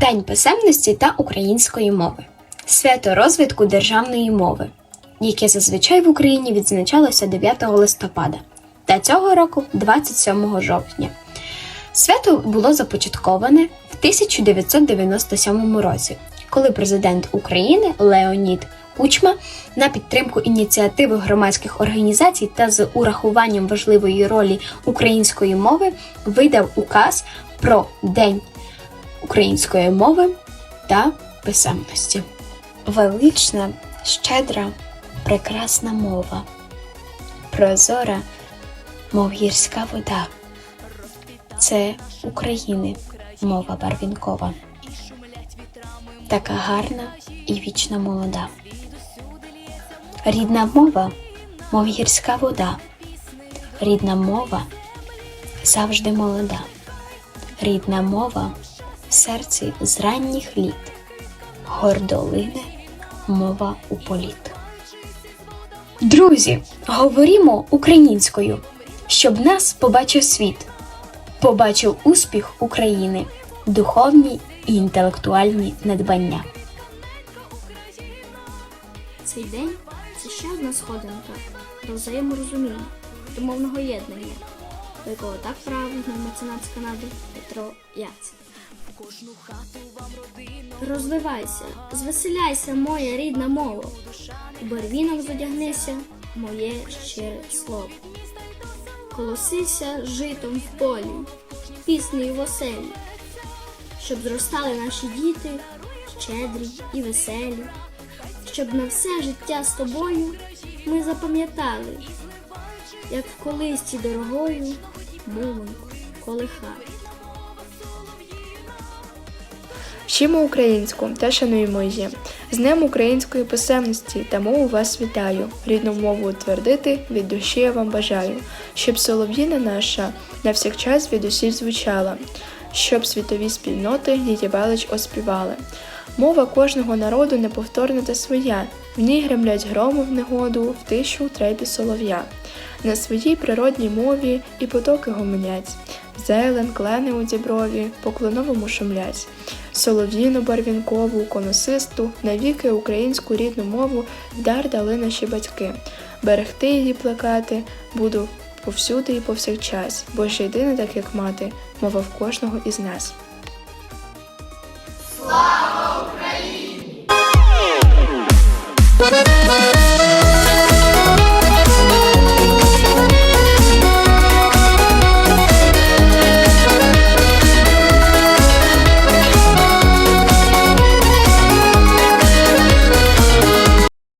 День писемності та української мови. Свято розвитку державної мови, яке зазвичай в Україні відзначалося 9 листопада та цього року 27 жовтня. Свято було започатковане в 1997 році, коли президент України Леонід Кучма на підтримку ініціативи громадських організацій та з урахуванням важливої ролі української мови видав указ про День української мови та писемності. Велична, щедра, прекрасна мова, прозора, мов гірська вода. Це України мова барвінкова. Така гарна і вічно молода. Рідна мова, мов гірська вода. Рідна мова завжди молода. Рідна мова в серці з ранніх літ. Гордо лине мова у політ. Друзі, говоримо українською, щоб нас побачив світ, побачив успіх України, духовні і інтелектуальні надбання. Цей день це ще одна сходинка до взаєморозуміння, до мовного єднання, до якого так прагнув меценат з Канади Петро Яц. Розвивайся, звеселяйся, моя рідна мова. У барвінок задягнися, моє щире слово. Колосися житом в полі, піснею в оселі, щоб зростали наші діти щедрі і веселі щоб на все життя з тобою ми запам'ятали, як в колисці дорогою мовоньку колихали. Вчимо українську та шануємо її. З Днем української писемності та мову вас вітаю. Рідну мову утвердити від душі я вам бажаю, щоб солов'їна наша на всякчас від усіх звучала, щоб світові спільноти її велич оспівали. Мова кожного народу неповторна та своя, в ній гремлять громи в негоду, в тишу трепі солов'я. На своїй природній мові і потоки гомонять, зелен, клени у діброві, по клоновому шумлять. Солов'їну барвінкову, коносисту, навіки українську рідну мову дар дали наші батьки. Берегти її плекати буду повсюди і повсякчас, бо ж єдине так як мати, мова в кожного із нас.